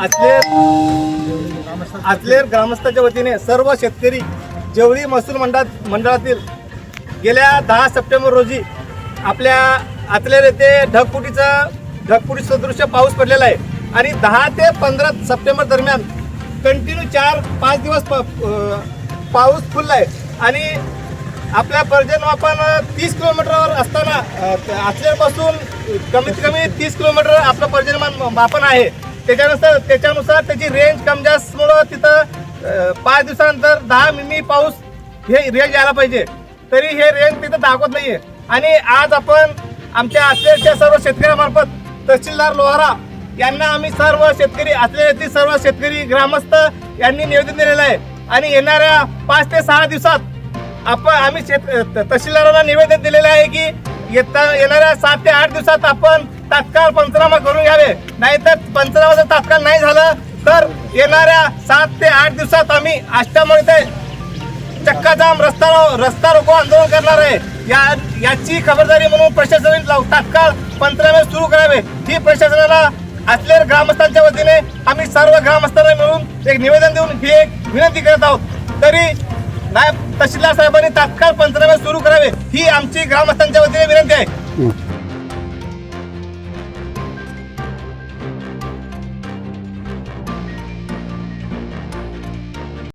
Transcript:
आचलेर आचलेर वतीने सर्व शेतकरी जेवळी महसूल मंडळात मंडळातील गेल्या दहा सप्टेंबर रोजी आपल्या आचलेर येथे ढगफुटीचा ढगफुटी सदृश्य पाऊस पडलेला आहे. आणि दहा ते पंधरा सप्टेंबर दरम्यान कंटिन्यू चार पाच दिवस पाऊस फुलला आहे आणि आपल्या पर्जन्यमापानं तीस किलोमीटरवर असताना आचलेरपासून कमीत कमी तीस किलोमीटर आपलं पर्जन्यमान मापन आहे. त्याच्यानुसार त्याच्यानुसार त्याची रेंज कम जास्तमुळं तिथं पाच दिवसानंतर दहा मिमी पाऊस हे रेंज यायला पाहिजे. तरी हे रेंज तिथं दाखवत नाहीये. आणि आज आपण आमच्या आचलेरच्या सर्व शेतकऱ्यामार्फत तहसीलदार लोहारा यांना आम्ही सर्व शेतकरी आचलेर सर्व शेतकरी ग्रामस्थ यांनी निवेदन दिलेलं आहे. आणि येणाऱ्या पाच ते सहा दिवसात आपण आम्ही शेत तहसीलदारांना निवेदन दिलेलं आहे की येता येणाऱ्या सात ते आठ दिवसात आपण तात्काळ पंचनामा करून घ्यावे. नाहीतर पंचनामा जर तात्काळ नाही झालं तर येणाऱ्या सात ते आठ दिवसात आम्ही अष्टामुळे ते चक्काजाम रस्ता रस्ता रोको आंदोलन करणार आहे. या याची खबरदारी म्हणून प्रशासनाने तात्काळ पंचनामे सुरू करावे. ही प्रशासनाला असलेल्या ग्रामस्थांच्या वतीने आम्ही सर्व ग्रामस्थांना मिळून एक निवेदन देऊन ही एक विनंती करत आहोत. तरी नाही तहसीलदार साहेबांनी तात्काळ पंचनामे सुरू करावे ही आमची ग्रामस्थांच्या वतीने विनंती आहे.